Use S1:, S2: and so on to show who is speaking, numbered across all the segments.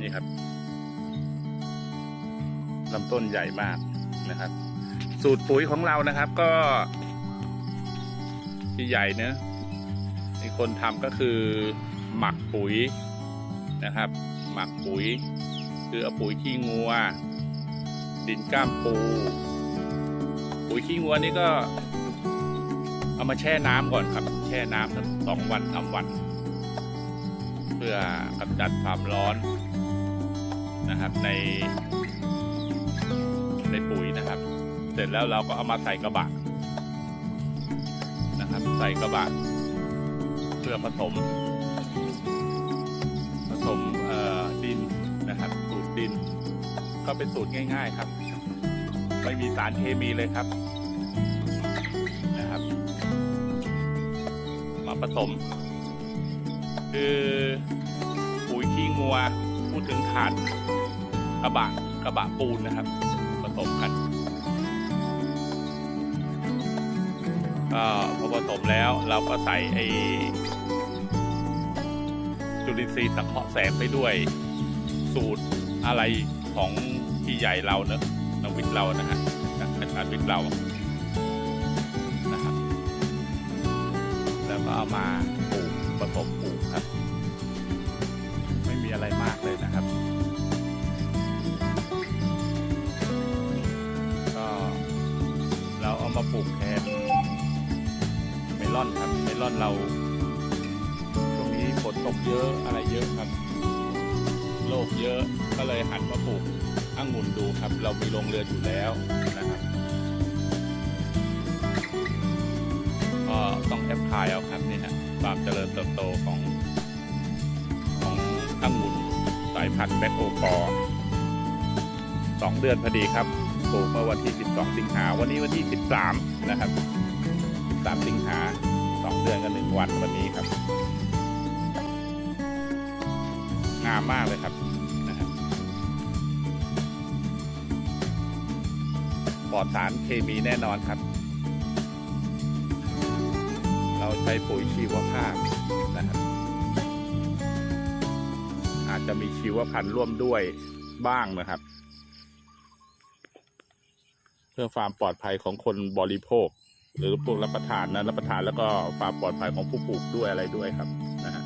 S1: นี่ครับลำต้นใหญ่มากนะครับ สูตรปุ๋ยของเรานะครับก็ที่ใหญ่เนะมีคนทำก็คือหมักปุ๋ยนะครับ หมักปุ๋ย คือเอาปุ๋ยขี้งัว ดินก้ามปู ปุ๋ยขี้งัวนี่ก็ เอามาแช่น้ำก่อนครับ แช่น้ำสักสองวันสามวัน เพื่อกำจัดความร้อนนะครับใน ในปุ๋ยนะครับ เสร็จแล้วเราก็เอามาใส่กระบะนะครับ ใส่กระบะเพื่อผสม ผสมดินนะครับสูตรดิน ก็เป็นสูตรง่าย ๆครับ ไม่มีสารเคมีเลยครับนะครับ มาผสม คือปุ๋ยขี้งัวพูดถึงขาดกระบะกระบะปูนนะครับผสมกันก็พอผสมแล้วเราก็ใส่ไอจุลินทรีย์สังเคราะห์แสงไปด้วยสูตรอะไรของพี่ใหญ่เราเนอะนักวิทย์เรานะฮะอาจารย์วิทย์เรานะครับ แล้วก็เอามา ผสมปลูกครับ ไม่มีอะไรมากเลยนะครับ ก็เราเอามาปลูกแทนเมลอนครับเมลอนเราช่วงนี้ฝนตกเยอะอะไรเยอะครับโรคเยอะก็เลยหันมาปลูกองุ่นดูครับ เรามีโรงเรือนอยู่แล้วนะครับก็ต้องแอปพลายเอาครับนี่ฮะ ความเจริญเติบโตของขององุ่นสายพันธุ์แบ็คโอปอร์สองเดือนพอดีครับปลูกเมื่อวันที่ 12 สิงหา วันนี้วันที่ 13 นะครับ 13 สิงหาสองเดือนกันหนึ่งวันวันนี้ครับ งามมากเลยครับนะครับปลอดสารเคมีแน่นอนครับ เราใช้ปุ๋ยชีวภาพนะครับ อาจจะมีชีวพันธุ์ร่วมด้วยบ้างนะครับ เพื่อความปลอดภัยของคนบริโภค หรือพวกรับประทานนะรับประทานแล้วก็ความปลอดภัยของผู้ปลูกด้วยอะไรด้วยครับนะฮะ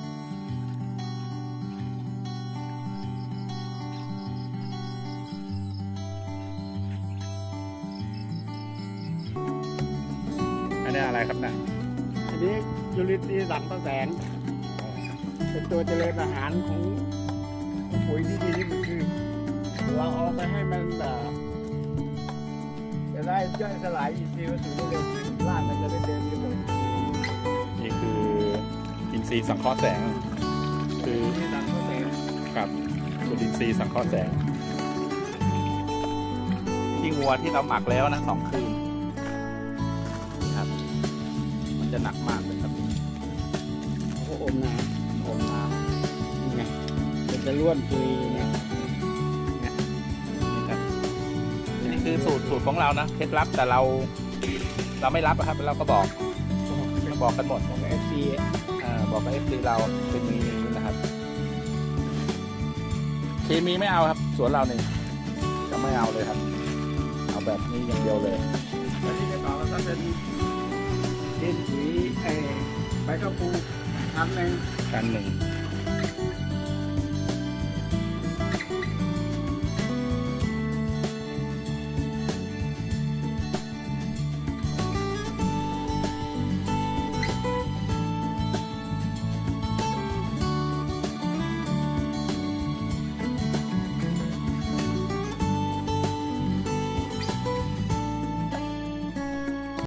S1: อันนี้อะไรครับนะ
S2: อันนี้จุลินทรีย์สังเคราะห์แสง เป็นตัวเจริญอาหารของของปุ๋ยที่ดีที่สุดคือ เราเอาไปให้มันแบบจะได้ย่อยสลายอินทรีย์วัตถุได้เร็วขึ้นรากมันจะได้เดินเร็ว
S1: นี่คืออินทรีย์สังเคราะห์แสง คือ
S2: ที่สังเคราะห์แสง
S1: ครับจุลินทรีย์สังเคราะห์แสงที่วัวที่เราหมักแล้วนะสองคืนนี่ จะหนักมากเลยครับ
S2: เขาก็อมน้ำอมน้ำนี่ไงมันจะล้วนปุยไง
S1: นี่ครับอันนี้คือสูตรสูตรของเรานะเคล็ดลับแต่เรา เราไม่รับอะครับเราก็บอกเราบอกกันหมด
S2: ของเอฟซี
S1: อ่าบอกกับเอฟซีเราเป็นมีนะครับเคมีไม่เอาครับ สวนเราเนี่ยจะไม่เอาเลยครับ เอาแบบนี้อย่างเดียวเลย
S2: แล้วที่จะต่อก็เป็น ดินสีไอ้ใบกระปูทำหนึ่ง
S1: กันหนึ่ง